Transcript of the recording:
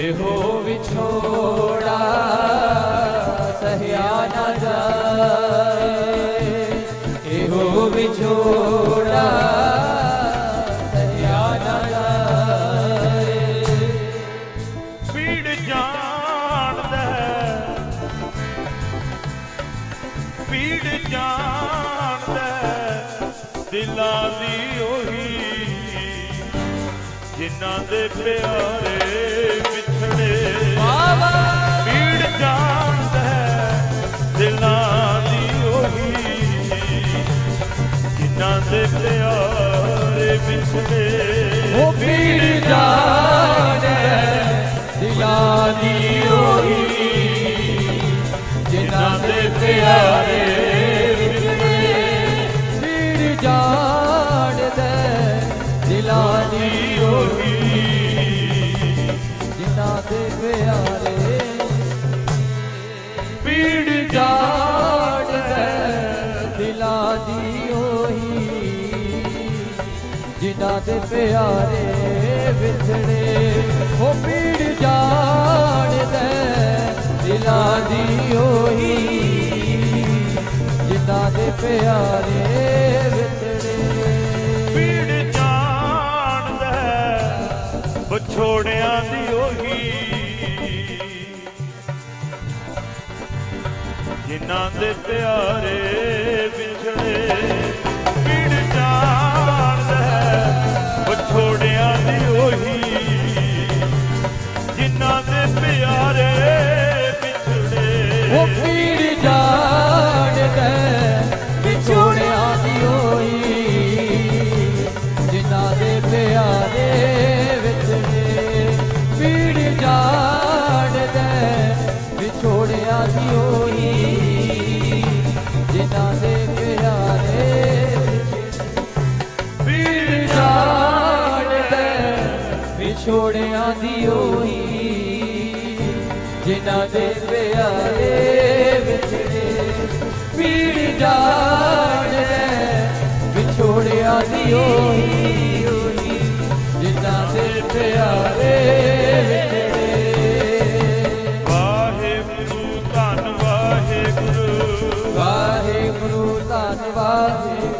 ਇਹੋ ਵਿਛੋੜਾ ਇਹੋ ਵਿਛੋੜਾ ਸਹਿਆ ਪੀੜ ਜਾਣਦਾ ਪੀੜ ਜਾਣਦਾ ਦਿਲਾਂ ਦੇ ਪਿਆਰੇ ਵਿਛੜੇ ਉਹ ਪੀੜ ਜਾਣਦਾ ਦਿਲਾਂ ਦੀ ਉਹੀ ਜਿਨ੍ਹਾਂ ਦੇ ਪਿਆਰੇ ਪੀੜ ਜਾਣਦਾ ਦਿਲਾਂ ਦੀ ਉਹੀ ਜਿਨ੍ਹਾਂ ਦੇ ਪਿਆਰੇ ਵਿਛੜੇ, ਉਹ ਪੀੜ ਜਾਣਦਾ ਦਿਲਾਂ ਦੀ ਉਹੀ। ਜਿਨ੍ਹਾਂ ਦੇ ਪਿਆਰੇ ਵਿਛੜੇ। ਪੀੜ ਜਾਣਦਾ, ਵਿਛੋੜਿਆਂ ਦੀ ਉਹੀ। ਜਿਨ੍ਹਾਂ ਦੇ ਪਿਆਰੇ ਉਹ ਪੀੜ ਜਾਣਦਾ ਵਿਛੋੜਿਆਂ ਦੀ ਹੋਈ, ਜਿਨ੍ਹਾਂ ਦੇ ਪਿਆਰੇ ਵਿਛੜੇ ਪੀੜ ਜਾਣਦਾ ਵਿਛੋੜਿਆ ਦੀ ਹੋਈ, ਜਿਨ੍ਹਾਂ ਦੇ ਪਿਆਰੇ ਪੀੜ ਜਾਣਦਾ ਵਿਛੋੜਿਆਂ ਦੀ ਹੋਈ। ਜਿਨ੍ਹਾਂ ਦੇ ਪਿਆਰੇ ਵਿਛੜੇ ਪੀੜ ਜਾਣਦਾ ਵਿਛੋੜਿਆਂ ਦੀ ਹੋਈ ਜਿਨ੍ਹਾਂ ਦੇ ਪਿਆਰੇ ਵਿਛੜੇ ਵਾਹਿਗੁਰੂ ਧੰਨ ਵਾਹਿਗੁਰੂ। ਵਾਹਿਗੁਰੂ ਧੰਨ ਵਾਹਿਗੁਰੂ ਸੰਗਤ ਵਾਹਿਗੁਰੂ।